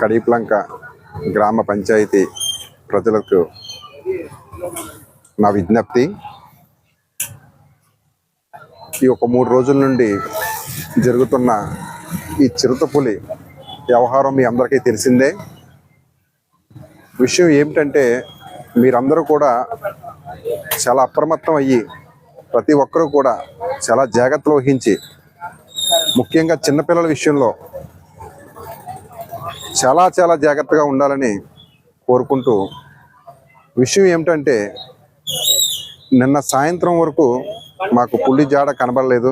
కడీప్లంక గ్రామ పంచాయతీ ప్రజలకు నా విజ్ఞప్తి. ఈ ఒక మూడు రోజుల నుండి జరుగుతున్న ఈ చిరుతపులి వ్యవహారం మీ అందరికీ తెలిసిందే. విషయం ఏమిటంటే మీరందరూ కూడా చాలా అప్రమత్తం అయ్యి ప్రతి ఒక్కరూ కూడా చాలా జాగ్రత్తలు వహించి ముఖ్యంగా చిన్నపిల్లల విషయంలో చాలా చాలా జాగ్రత్తగా ఉండాలని కోరుకుంటూ విషయం ఏమిటంటే నిన్న సాయంత్రం వరకు మాకు పులి జాడ కనబడలేదు.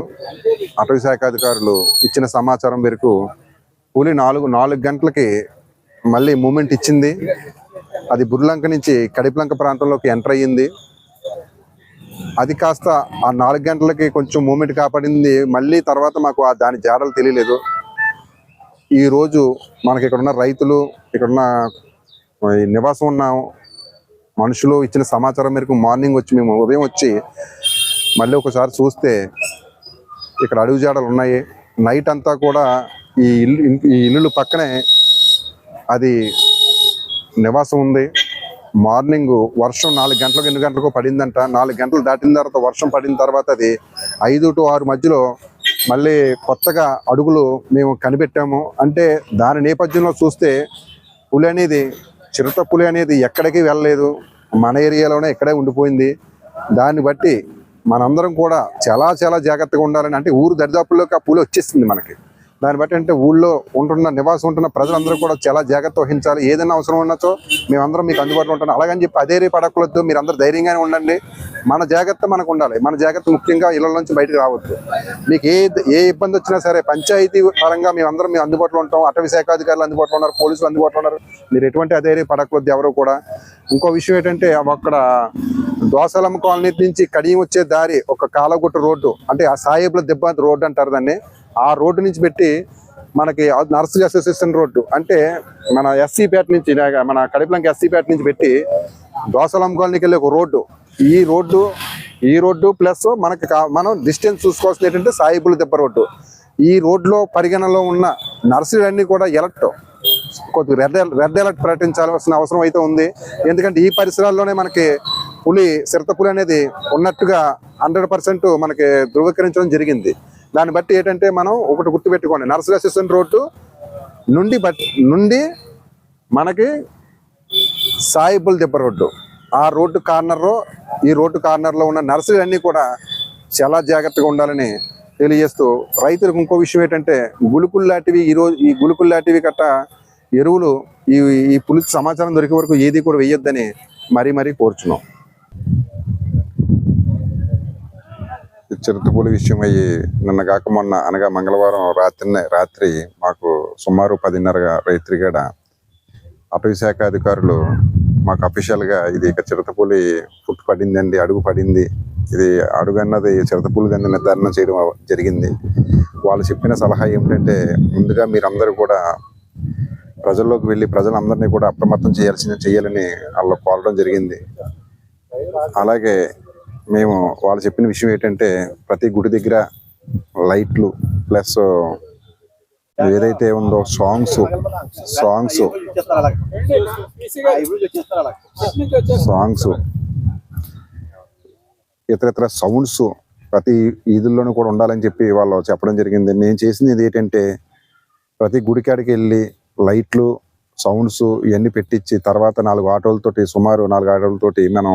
అటవీ శాఖ అధికారులు ఇచ్చిన సమాచారం మేరకు పులి నాలుగు నాలుగు గంటలకి మళ్ళీ మూమెంట్ ఇచ్చింది. అది బుర్లంక నుంచి కడిపలంక ప్రాంతంలోకి ఎంటర్ అయ్యింది. అది కాస్త ఆ నాలుగు గంటలకి కొంచెం మూమెంట్ కాపాడింది. మళ్ళీ తర్వాత మాకు ఆ దాని జాడలు తెలియలేదు. ఈ రోజు మనకి ఇక్కడ ఉన్న రైతులు ఇక్కడున్న నివాసం ఉన్న మనుషులు ఇచ్చిన సమాచారం మేరకు మార్నింగ్ వచ్చి మేము ఉదయం వచ్చి మళ్ళీ ఒకసారి చూస్తే ఇక్కడ అడుగు జాడలు ఉన్నాయి. నైట్ అంతా కూడా ఈ ఇల్లు ఈ ఇల్లు పక్కనే అది నివాసం ఉంది. మార్నింగ్ వర్షం నాలుగు గంటలకు ఎన్ని గంటలకు పడిందంట. నాలుగు గంటలు దాటిన తర్వాత వర్షం పడిన తర్వాత అది ఐదు టు ఆరు మధ్యలో మళ్ళీ కొత్తగా అడుగులు మేము కనిపెట్టాము. అంటే దాని నేపథ్యంలో చూస్తే పులి అనేది చిరుత పులి అనేది ఎక్కడికి వెళ్ళలేదు. మన ఏరియాలోనే ఇక్కడే ఉండిపోయింది. దాన్ని బట్టి మనందరం కూడా చాలా చాలా జాగ్రత్తగా ఉండాలని అంటే ఊరు దరిదాపుల్లోకి ఆ పులి వచ్చేస్తుంది మనకి. దాన్ని బట్టి అంటే ఊళ్ళో ఉంటున్న నివాసం ఉంటున్న ప్రజలందరూ కూడా చాలా జాగ్రత్త వహించాలి. ఏదైనా అవసరం ఉన్నచో మేమందరం మీకు అందుబాటులో ఉంటాం. అలాగని చెప్పి అదే రేపు పడకూడదు మీరు అందరూ ధైర్యంగానే ఉండండి. మన జాగ్రత్త మనకు ఉండాలి. మన జాగ్రత్త ముఖ్యంగా ఇళ్ళ నుంచి బయటకు రావద్దు. మీకు ఏ ఏ ఇబ్బంది వచ్చినా సరే పంచాయతీ పరంగా మేము అందరం మేము అందుబాటులో ఉంటాం. అటవీ శాఖ అధికారులు అందుబాటులో ఉన్నారు. పోలీసులు అందుబాటులో ఉన్నారు. మీరు ఎటువంటి అధైర్య పడకూడదు ఎవరు కూడా. ఇంకో విషయం ఏంటంటే అక్కడ దోసలమ్మ కాలనీ నుంచి కడియం వచ్చే దారి ఒక కాలగుట్ట రోడ్డు అంటే ఆ సాయిబుల దెబ్బ రోడ్డు అంటారు దాన్ని. ఆ రోడ్డు నుంచి పెట్టి మనకి నర్సు అసోసియేషన్ రోడ్డు అంటే మన ఎస్సీపేట నుంచి మన కడిపలంక ఎస్సీపేట నుంచి పెట్టి దోసలం కాలనీకి వెళ్ళే ఒక రోడ్డు. ఈ రోడ్డు ఈ రోడ్డు ప్లస్ మనకి మనం డిస్టెన్స్ చూసుకోవాల్సింది ఏంటంటే సాయిబుల దెబ్బ రోడ్డు. ఈ రోడ్లో పరిగణలో ఉన్న నర్సులన్నీ కూడా ఎలక్ట్ కొద్దిగా రెడ్ రెడ్ అలర్ట్ ప్రకటించాల్సిన అవసరం అయితే ఉంది. ఎందుకంటే ఈ పరిసరాల్లోనే మనకి పులి సిరత పులి అనేది ఉన్నట్టుగా హండ్రెడ్ పర్సెంట్ మనకి ధృవీకరించడం జరిగింది. దాన్ని బట్టి ఏంటంటే మనం ఒకటి గుర్తుపెట్టుకోండి నర్సరీ అసిస్టెంట్ రోడ్డు నుండి బట్ నుండి మనకి సాయిబుల్ దెబ్బ రోడ్డు. ఆ రోడ్డు కార్నర్లో ఈ రోడ్డు కార్నర్లో ఉన్న నర్సరీలు అన్నీ కూడా చాలా జాగ్రత్తగా ఉండాలని తెలియజేస్తూ రైతులకు ఇంకో విషయం ఏంటంటే గులుకులు లాంటివి ఈ రోజు ఈ గులుకులు లాంటివి గట్ట ఎరువులు ఈ ఈ పులి సమాచారం దొరికే వరకు ఏది కూడా వేయొద్దని మరీ మరీ కోరుచున్నాం. చిరుతపులి విషయం అయ్యి నిన్న కాక మొన్న అనగా మంగళవారం రాత్రినే రాత్రి మాకు సుమారు పదిన్నరగా రైతురిగాడ అటవీ శాఖ అధికారులు మాకు అఫీషియల్గా ఇది ఇక చిరుతపులి ఫుట్ పడిందండి అడుగు పడింది. ఇది అడుగు అన్నది చిరుతపులి కింద నిర్ధారణ చేయడం జరిగింది. వాళ్ళు చెప్పిన సలహా ఏమిటంటే ముందుగా మీరందరూ కూడా ప్రజల్లోకి వెళ్ళి ప్రజలందరినీ కూడా అప్రమత్తం చేయాల్సిన చేయాలని వాళ్ళు కోరడం జరిగింది. అలాగే మేము వాళ్ళు చెప్పిన విషయం ఏంటంటే ప్రతి గుడి దగ్గర లైట్లు ప్లస్ ఏదైతే ఉందో సాంగ్స్ సాంగ్స్ సాంగ్స్ ఇతర ఇతర సౌండ్స్ ప్రతి ఈదుల్లోనూ కూడా ఉండాలని చెప్పి వాళ్ళు చెప్పడం జరిగింది. మేము చేసింది ఇది ఏంటంటే ప్రతి గుడికాడికి వెళ్ళి లైట్లు సౌండ్స్ ఇవన్నీ పెట్టించి తర్వాత నాలుగు ఆటోలతోటి సుమారు నాలుగు ఆటోలతోటి మనం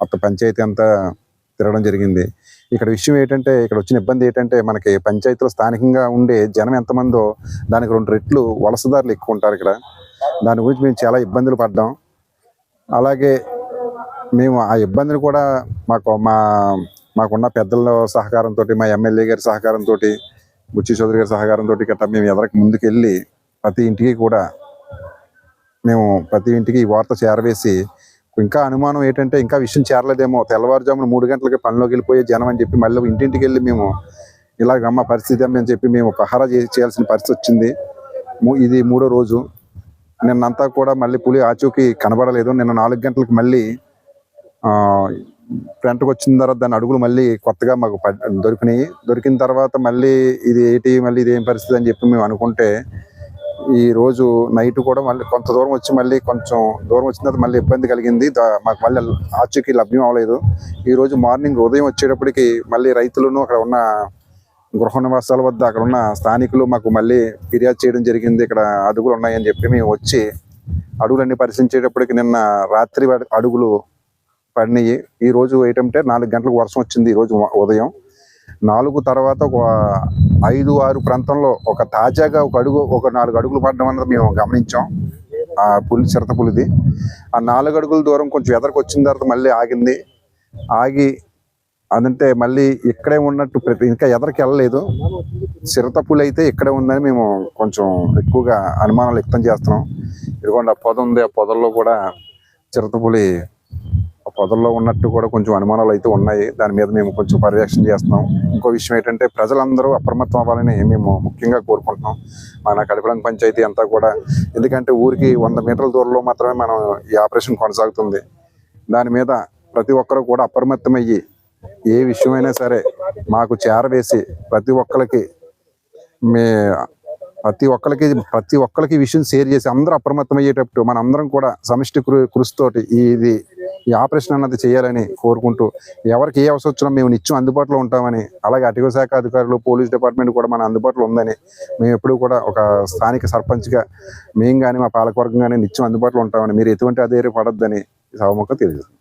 మొత్తం పంచాయతీ అంతా తిరగడం జరిగింది. ఇక్కడ విషయం ఏంటంటే ఇక్కడ వచ్చిన ఇబ్బంది ఏంటంటే మనకి పంచాయతీలో స్థానికంగా ఉండే జనం ఎంతమందో దానికి రెండు రెట్లు వలసదారులు ఎక్కువ ఉంటారు ఇక్కడ. దాని గురించి మేము చాలా ఇబ్బందులు పడ్డాం. అలాగే మేము ఆ ఇబ్బందిని కూడా మాకు మా మాకున్న పెద్దల సహకారంతో మా ఎమ్మెల్యే గారి సహకారంతో బుచ్చి చౌదరి గారి సహకారంతో గట్రా మేము ఎదరికి ముందుకెళ్ళి ప్రతి ఇంటికి కూడా మేము ప్రతి ఇంటికి ఈ వార్త చేరవేసి ఇంకా అనుమానం ఏంటంటే ఇంకా విషయం చేరలేదేమో. తెల్లవారుజామున మూడు గంటలకి పనిలోకి వెళ్ళిపోయే జనం అని చెప్పి మళ్ళీ ఇంటింటికి వెళ్ళి మేము ఇలాగ అమ్మ పరిస్థితి అమ్మ అని చెప్పి మేము పహారా చేసి చేయాల్సిన పరిస్థితి వచ్చింది. ఇది మూడో రోజు. నిన్నంతా కూడా మళ్ళీ పులి ఆచూకీ కనబడలేదు. నిన్న నాలుగు గంటలకు మళ్ళీ ఫ్రంట్కి వచ్చిన తర్వాత దాని అడుగులు మళ్ళీ కొత్తగా మాకు పడ్- దొరికినాయి. దొరికిన తర్వాత మళ్ళీ ఇది ఏంటి మళ్ళీ ఇది ఏం పరిస్థితి అని చెప్పి మేము అనుకుంటే ఈ రోజు నైట్ కూడా మళ్ళీ కొంత దూరం వచ్చి మళ్ళీ కొంచెం దూరం వచ్చిన తర్వాత మళ్ళీ ఇబ్బంది కలిగింది. దా- మాకు మళ్ళీ ఆచూకీ లభ్యం అవ్వలేదు ఈ రోజు మార్నింగ్ ఉదయం వచ్చేటప్పటికి మళ్ళీ రైతులను అక్కడ ఉన్న గృహ నివాసాల వద్ద అక్కడ ఉన్న స్థానికులు మాకు మళ్ళీ ఫిర్యాదు చేయడం జరిగింది. ఇక్కడ అడుగులు ఉన్నాయని చెప్పి మేము వచ్చి అడుగులన్నీ పరిశీలించేటప్పటికి నిన్న రాత్రి అడుగులు పడినాయి. ఈ రోజు ఏంటంటే నాలుగు గంటలకు వర్షం వచ్చింది ఈ రోజు ఉదయం. నాలుగు తర్వాత ఒక ఐదు ఆరు ప్రాంతంలో ఒక తాజాగా ఒక అడుగు ఒక నాలుగు అడుగులు పడడం అన్నది మేము గమనించాం. ఆ పులి చిరత పులిది. ఆ నాలుగు అడుగుల దూరం కొంచెం ఎదరికి వచ్చిన తర్వాత మళ్ళీ ఆగింది. ఆగి అదంటే మళ్ళీ ఇక్కడే ఉన్నట్టు ప్రతి ఇంకా ఎదరికి వెళ్ళలేదు. చిరత పులి అయితే ఇక్కడే ఉందని మేము కొంచెం ఎక్కువగా అనుమానాలు వ్యక్తం చేస్తున్నాం. ఇదిగోండి ఆ పొద ఉంది. ఆ పొదల్లో కూడా చిరత పులి పొదల్లో ఉన్నట్టు కూడా కొంచెం అనుమానాలు అయితే ఉన్నాయి. దాని మీద మేము కొంచెం పర్యవేక్షణ చేస్తున్నాం. ఇంకో విషయం ఏంటంటే ప్రజలందరూ అప్రమత్తం అవ్వాలని మేము ముఖ్యంగా కోరుకుంటున్నాం. మన కడిపడం పంచాయతీ అంతా కూడా ఎందుకంటే ఊరికి వంద మీటర్ల దూరంలో మాత్రమే మనం ఈ ఆపరేషన్ కొనసాగుతుంది. దాని మీద ప్రతి ఒక్కరు కూడా అప్రమత్తమయ్యి ఏ విషయమైనా సరే మాకు చేరవేసి ప్రతి ఒక్కరికి మే ప్రతి ఒక్కరికి ప్రతి ఒక్కరికి విషయం షేర్ చేసి అందరూ అప్రమత్తం అయ్యేటప్పుడు మన అందరం కూడా సమిష్టి కృ- కృషితోటి ఇది ఈ ఆపరేషన్ అన్నది చేయాలని కోరుకుంటూ ఎవరికి ఏ అవసరం వచ్చినా మేము నిత్యం అందుబాటులో ఉంటామని అలాగే అటవీ శాఖ అధికారులు పోలీస్ డిపార్ట్మెంట్ కూడా మన అందుబాటులో ఉందని మేము ఎప్పుడూ కూడా ఒక స్థానిక సర్పంచ్గా మేము కానీ మా పాలకవర్గం కానీ నిత్యం అందుబాటులో ఉంటామని మీరు ఎటువంటి అధైర్య పడొద్దని ఈ సభముఖం తెలియజేస్తాం